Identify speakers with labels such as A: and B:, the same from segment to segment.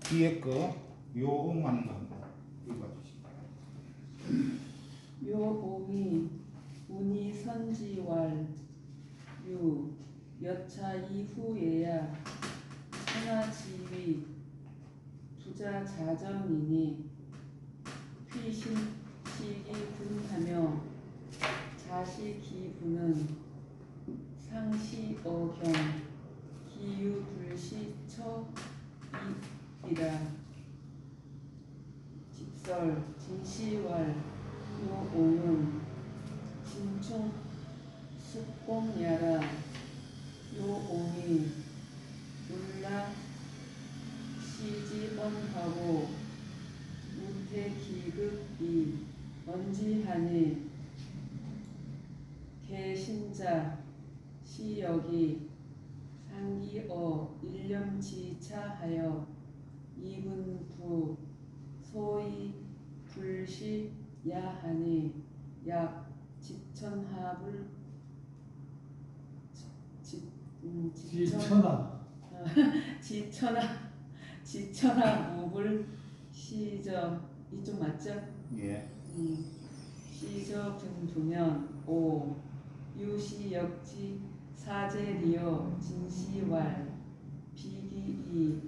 A: 뒤에 거 요응하는 거 한번 읽어주시기 바랍니다.
B: 요옹이 운이 선지왈 유 여차 이후에야 천하지위 부자 자정이니 휘신식이 분하며 자시기분은 상시어경 기유불시처 이이라 직설 진시왈 요옹은 진충 숙공야라 요옹이 울라 시지언하고 우태기급이 언지하니 개신자 시역이 상기어 지차하여 이군부 소위 불시 야하니 약 지천합을 지, 음, 지천,
C: 지천하
B: 지천하 지천하 무불 시저 이쪽 맞죠?
A: 예.
B: 음, 시저 분두면 오 유시 역지 사제리어 진시왈 비 기이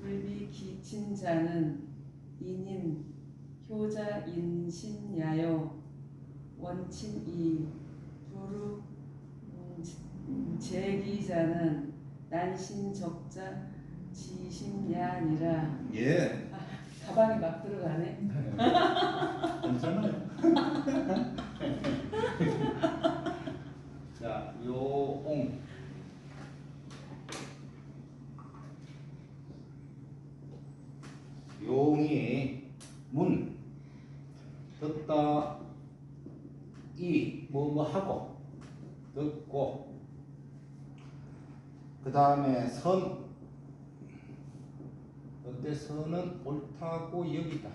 B: 불비 기친 자는 인인 효자 인신야여 원친이 두루 음, 제기자는 난신적자 지신야니라
A: 예.
B: 가방에 막 들어가네.
A: 괜찮아요. 자, 요옹. 용이 문 듣다 이 뭐 뭐 하고 듣고 그 다음에 선. 어때? 선은 옳다고 여기다.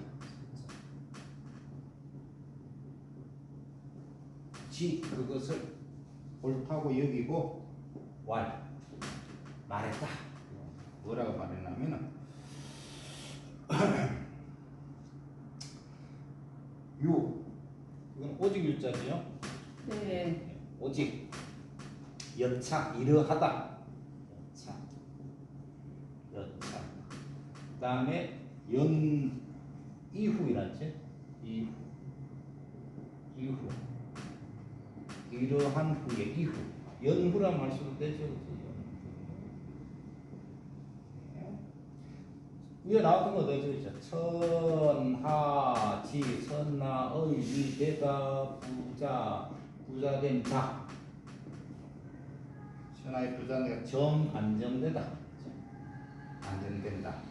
A: 지 그것을 옳다고 여기고 왈. 말했다. 뭐라고 말했냐면은 유. 이건 오직 유자지요?
B: 네.
A: 오직. 여차 이러하다 여차 여차 그 다음에 연 이후이라지 이후 이후. 이러한 후에 이후. 연후라 말 수도 되죠. 위에 나왔던 거 넣어줘 있죠? 천하지 선나의 위대가 부자 부자된 자. 천하의 부자는 정 안정되다. 안정된다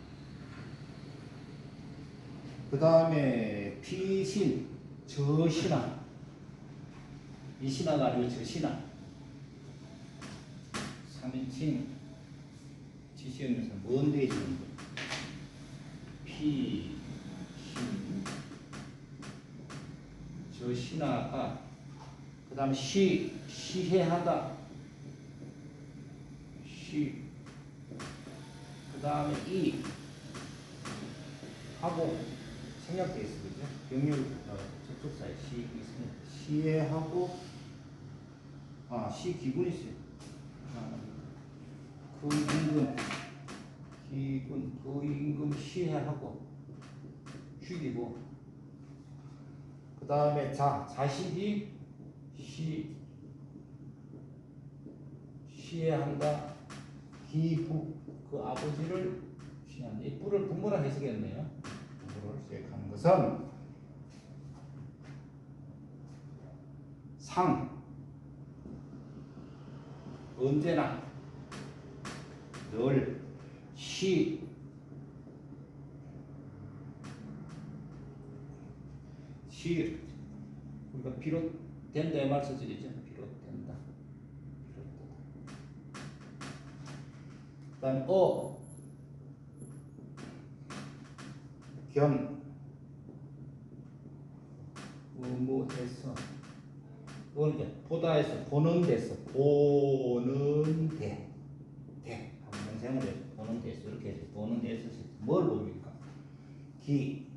A: 그 다음에 피신 저신하 이 신하가 아니고 저신하 3인칭 지시하면서 뭔데 해주는 거 피, 신, 저 신하가 그 다음에 시, 시해하다. 시, 그 다음에 이. 하고 있어 그죠? 병렬 어, 접속사에 시, 이 생략 시해하고 아, 시 기군이 있어요. 아, 그 임금 기군 그 임금 시해하고 죽이고 그 다음에 자 자식이 시 시해한다. 기부 그 아버지를 시한다 이 부를 부모라 해석했네요 시작하는 것은 상 언제나 늘 시, 시, 우리가 비롯된다의 말 써지죠. 비롯된다. 비롯된다. 그 다음에 어, 겸, 의무해서, 이건 이제 보다에서 보는 데서 보는 데, 대, 생각해 보는 보는 데서 이렇게 해서 보는 데서 뭘 봅니까? 기,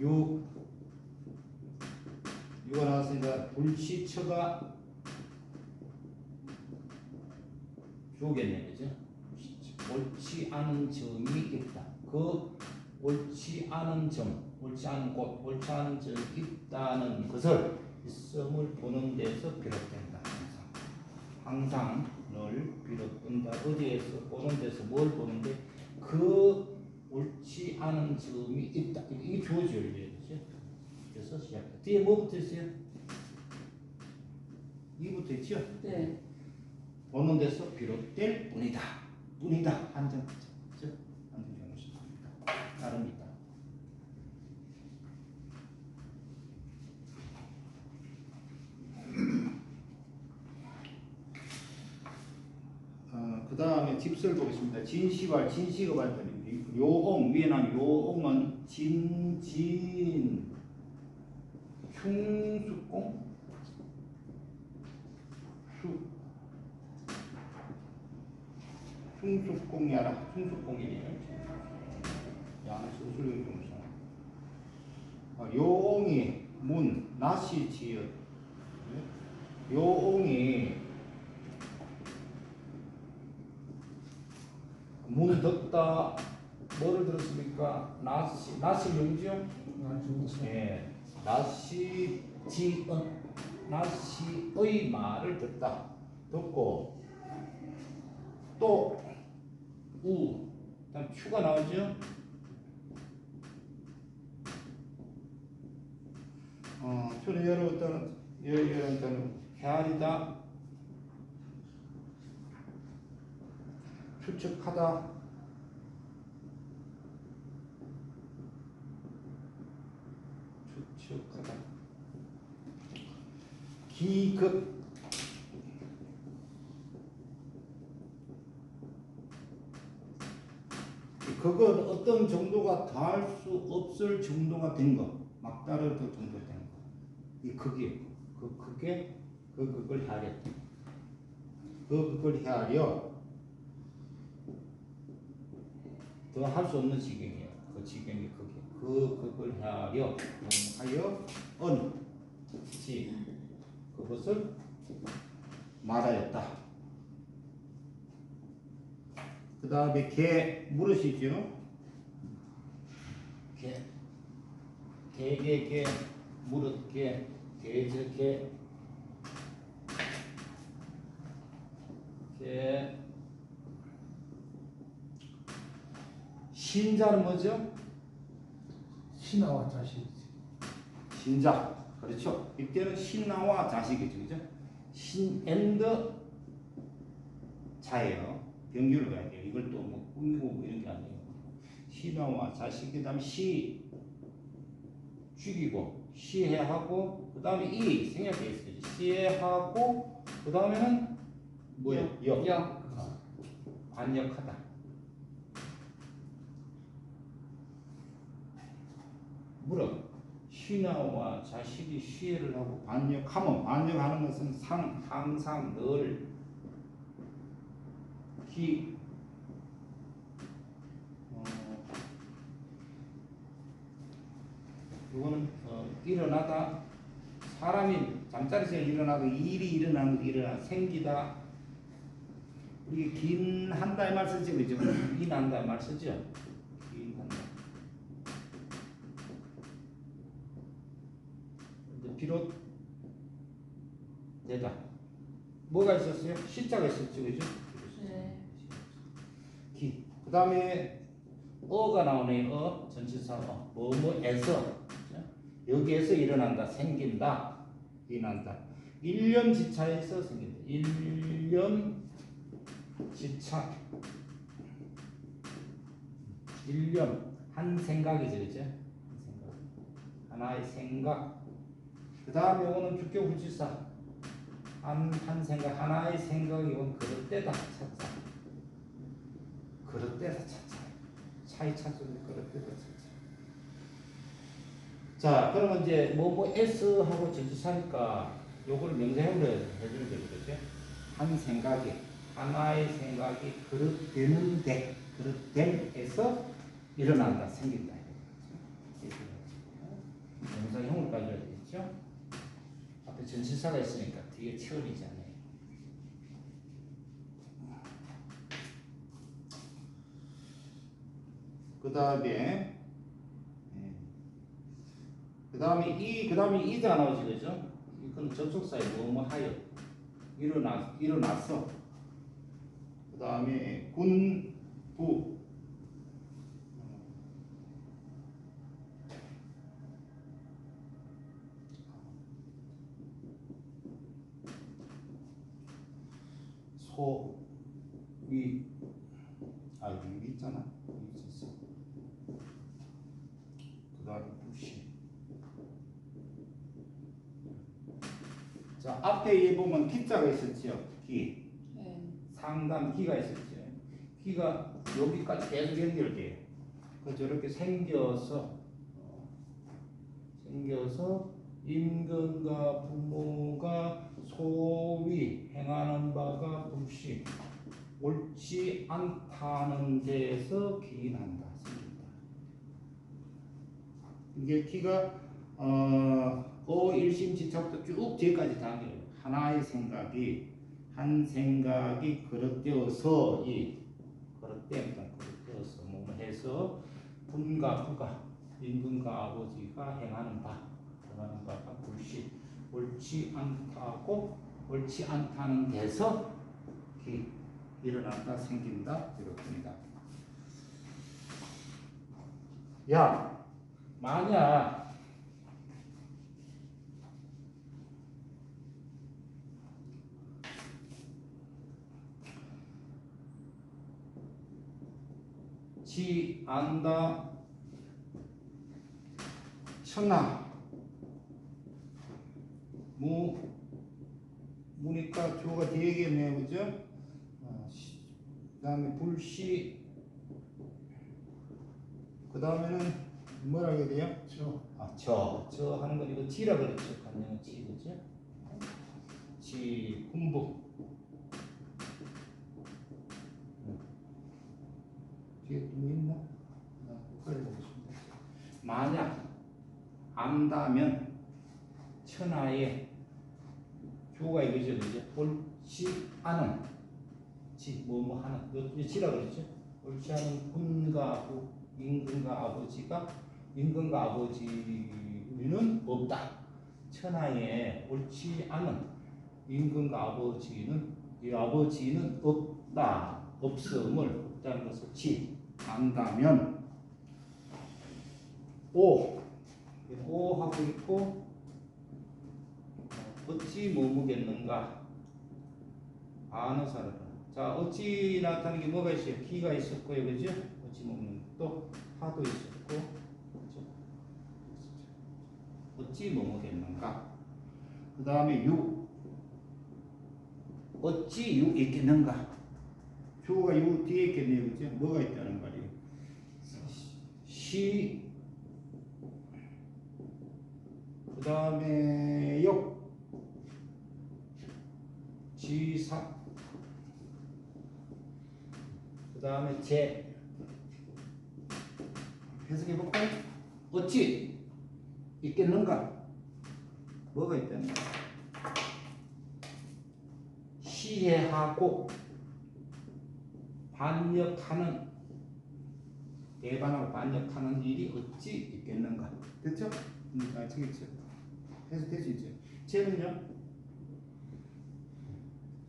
A: 유, 유가 나왔으니까 불시처가 주겠네, 그죠? 옳지 않은 점이 있다. 그 옳지 않은 점, 옳지 않은 곳, 옳지 않은 점이 있다는 것을 있음을 보는 데서 비롯된다. 항상, 항상을 비롯된다. 어디에서 보는 데서 뭘 보는데 그 옳지 않은 점이 있다. 이게 주어져야 되죠. 그래서 시작. 뒤에 뭐 붙어 있어요? 이 붙어 있죠?
B: 네.
A: 보는 데서 비롯될 뿐이다. 뿐이다. 한정 즉 한정 정식입니다. 따릅니다. 어, 그 다음에 집설 보겠습니다. 진시와 진시가 발달입니다. 요옹 위에 나온 요옹은 진 진 흉수공 수 흉수 공이 알아? 흉수공이에요. 야, 수술이 좀 이상. 아, 요옹이 문 나시 지읒. 네? 요옹이 문 덮다 뭐를 들었습니까? 나시 나시 용지요? 예, 나시 지은 나시의 말을 듣다 듣고 또 우, 다음 추가 나오죠? 어, 추는 여러 어떤 여러 여러 어떤 헤아리다, 추측하다, 추측하다, 기급 그건 어떤 정도가 닿을 수 없을 정도가 된 거, 막다를 그 정도 된 거. 이 극이 그 극에 그 극을 헤아렸다. 그 극을 헤아려 더 할 수 없는 지경이에요. 그 지경이 극이 그 극을 헤아려 하여 언, 지 그것을 말하였다. 그 다음에 개 물으시죠? 개, 개개 개, 무릇 개, 개저 개, 개. 신자는 뭐죠?
C: 신하와 자식이지.
A: 신자. 그렇죠. 이때는 신나와 자식이죠. 그죠? 신 앤드 자예요. 병규를 가야 돼요. 이걸 또 뭐 꾸미고 뭐 이런 게 아니에요. 신하와 자식, 그 다음에 시, 죽이고, 시해하고, 그 다음에 이, 생략돼 있어요. 시해하고, 그 다음에는 뭐예요? 역.
B: 역.
A: 어, 반역하다. 물어. 신하와 자식이 시해를 하고 반역하면 반역하는 것은 상, 항상 늘 기, 어, 이거는 어, 일어나다 사람이 잠자리에서 일어나고 일이 일어나는 거 일어나 생기다 우리 긴 한다 이말 쓰죠 그죠? 긴 한다 이말 쓰죠? 긴 한다 근데 비롯 되다 뭐가 있었어요? 시자가 있었죠 그죠? 다음에 어가 나오네요. 어 전치사 어. 뭐뭐에서? 여기에서 일어난다. 생긴다. 일어난다. 일념 지차에서 생긴다. 일념 지차. 일념 한 생각이죠, 그죠? 하나의 생각. 그 다음에 오는 주격 불치사. 한, 한 생각, 하나의 생각이 온 그릇되다 찾자. 그릇되다 찾자. 차이 찾으면 그릇되다 찾자. 자, 그러면 이제 뭐 뭐 S 하고 전치사니까 요거를 명사형으로 해주면 되겠죠? 한 생각이 하나의 생각이 그릇되는데 그릇됨에서 일어난다 생긴다 명사형을 가져야 되겠죠 앞에 전치사가 있으니까 뒤에 치어리잖아요 그 다음에 그 다음에 이, 그 다음에 이가 나오지, 그죠? 이건 접속사에 뭐뭐 하여. 일어나, 일어났어. 그 다음에 군, 부. 소, 위, 아, 위 있잖아. 위 있었어. 그 다음에 부시. 자, 앞에 얘 보면 기자가 있었지요. 기.
B: 네.
A: 상단 기가 있었죠. 기가 여기까지 계속 연결돼요. 그 저렇게 생겨서 어, 생겨서 임금과 부모가 소위 행하는 바가 불시 옳지 않다는 데서 기인한다. 이게 기가 어, 어 일심 지척도 쭉 뒤에까지 당겨요. 하나의 생각이 한 생각이 그릇되어서 이 그릇됨과 그릇되어서 뭐 해서 분과 부가 임금과 아버지가 행하는 바 행하는 바가 불시 옳지 않다고 옳지 않다는 데서 기 일어난다 생긴다 이렇습니다. 야 만약 지 안다 천하 무 무니까 조가 뒤에겠네요 그죠? 어, 시- 그다음에 불시 그 다음에는 뭐라 해야 돼요?
C: 저
A: 아, 저, 저 하는 거 이거 지라 그랬죠. 간영은 지, 그죠? 지. 음. 뒤에 또뭐 있나? 나 빨리 보겠습니다. 만약 안다면 천하에 주가 이거죠, 그죠? 옳지 않은 지, 뭐 뭐 하는, 이거 지라 그랬죠? 옳지 않은 군과 부, 임금과 아버지가 임금과 아버지는 없다. 천하에 옳지 않은 임금과 아버지는 이 아버지는 없다. 없음을 없다는 것을 지 안다면 오, 오 하고 있고 어찌 머무겠는가? 사람. 자, 어찌 나타나는 게 뭐가 있어요? 기가 있었고요, 그죠? 어찌 먹는 또 하도 있었고, 그죠? 어찌 머무겠는가? 그 다음에 유. 어찌 유 있겠는가? 주가 유 뒤에 있겠네요, 그죠? 뭐가 있다는 말이에요? 시. 그 다음에 역. 지사. 그 다음에 제. 해석해 볼까요? 어찌 있겠는가? 뭐가 있다는 거야? 시해하고 반역하는 대반하고 반역하는 일이 어찌 있겠는가? 됐죠? 음, 아시겠죠? 해석될 수 있죠? 쟤는요?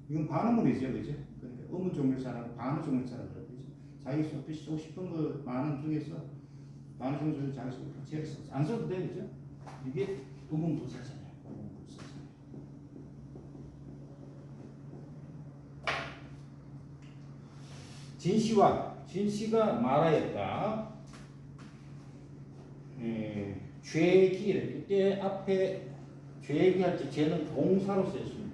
A: 이건 반어문이죠, 그죠? 그러니까 의문 종류사라고 반어 종류사라고 그러죠. 자기 속- 쓰고 싶은 거 많은 중에서 많은 종류에서 자기 쓰고 제일 써. 안 써도 돼, 그죠? 이게 의문 부사잖아요. 의문 부사잖아요. 진시와 진시가 말하였다. 에, 죄기를 이때 앞에 죄기할 때 죄는 동사로 쓰였습니다.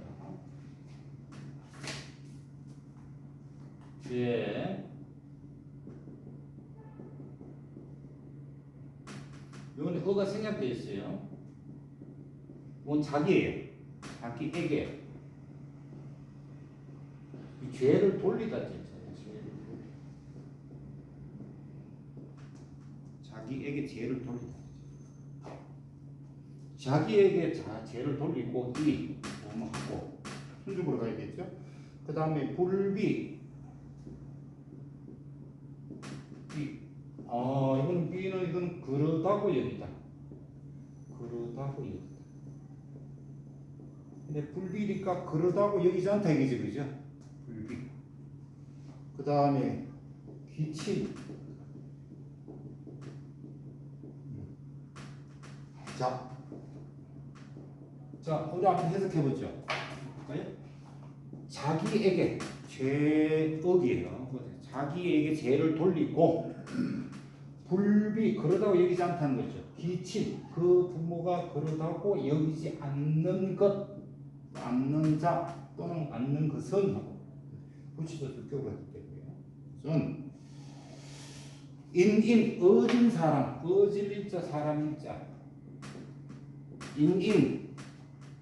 A: 죄 이번에 어가 생략되어 있어요. 이건 자기예요. 자기에게 죄를 돌리다 진짜. 자기에게 죄를 돌리다. 자기에게 자 죄를 돌리고 이 뭐하고 순주으로 가야겠죠. 그 다음에 불비 비. 아 이거는 비는 이건 그러다고 여기다. 그러다고 여기다. 근데 불비니까 그러다고 여기지 않다 이거죠, 그죠? 불비. 그 다음에 기침. 자, 자, 우리 한번 해석해 보죠. 자기에게 죄악이에요. 자기에게 죄를 돌리고 불비 그러다고 여기지 않다는 거죠. 기침 그 부모가 그러다고 여기지 않는 것, 않는 자 또는 않는 것은 하고 붙이도 격으로 했고요. 전 인인 어진 사람, 어질 일자 사람 일자 인인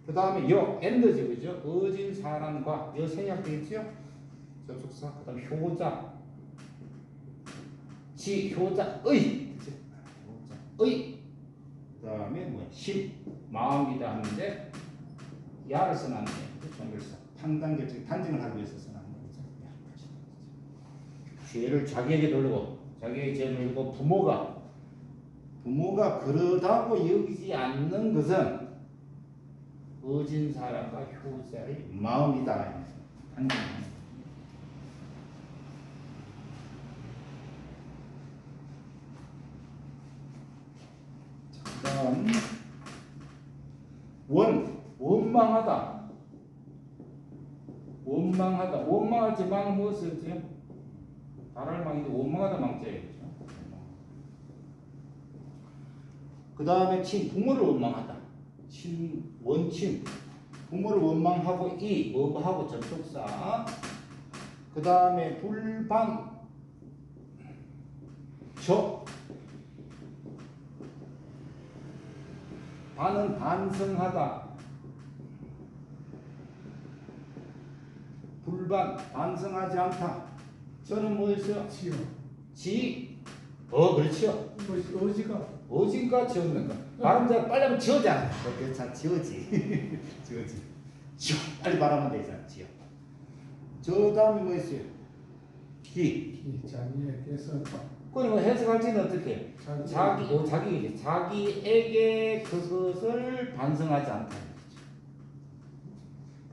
A: 그 다음에 여 엔더지 그죠? 어진 사람과 여 생략되겠죠? 접속사 그 다음에 효자 지 효자의 그죠? 효자의 그 다음에 뭐야 심 마음이다 하는데 야를 써놨네 종결사 판단 결정 단정을 하기 위해서 그렇죠. 죄를 자기에게 돌리고 자기에게 죄를 돌리고 부모가 부모가 그러다고 여기지 않는 것은 어진 사람과 효자의 마음이다. 거죠. 자, 그다음 원 원망하다. 원망하다. 원망하지 망 무엇이지? 다랄 망인데 원망하다 망자예요. 그 다음에 친 부모를 원망하다. 친 원친 부모를 원망하고 이 뭐하고 접속사. 그 다음에 불반 저 반은 반성하다. 불반 반성하지 않다. 저는 뭐였어요?
C: 지요.
A: 지. 어 그렇죠.
C: 이것이 어지가
A: 없는 거. 발음 잘 빨리 하면 지어자. 괜찮아 지어지. 지어지. 지어. 빨리 말하면 되잖아. 지어. 저 다음에 뭐 있어요? 기.
C: 이 자기에게서
A: 그러면 해석할지는 어떻게?
C: 자기
A: 자기, 어, 자기에게 자기에게 그것을 반성하지 않다.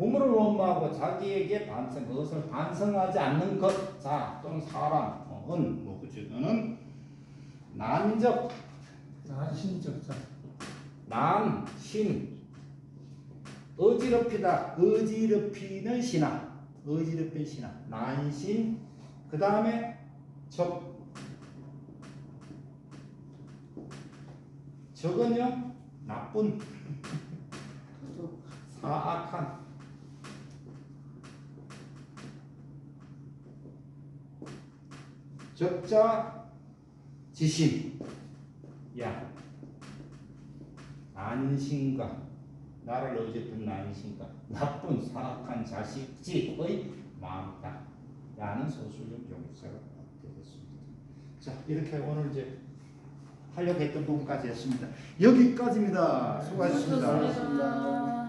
A: 부모를 원망하고 자기에게 반성 그것을 반성하지 않는 것, 자 또는 사람은 뭐 그치는 난적.
C: 난신적자.
A: 난 신. 어지럽히다. 어지럽히는 신앙 어지럽힌 신앙 난신. 그 다음에 적. 적은요? 나쁜. 사악한 적자 지심. 야 안신과 나를 어쨌든 난신과 나쁜 사악한 자식지의 마음이다. 라는 소술적 용사가 되겠습니다. 자 이렇게 오늘 이제 하려고 했던 부분까지 했습니다. 여기까지입니다.
B: 수고하셨습니다.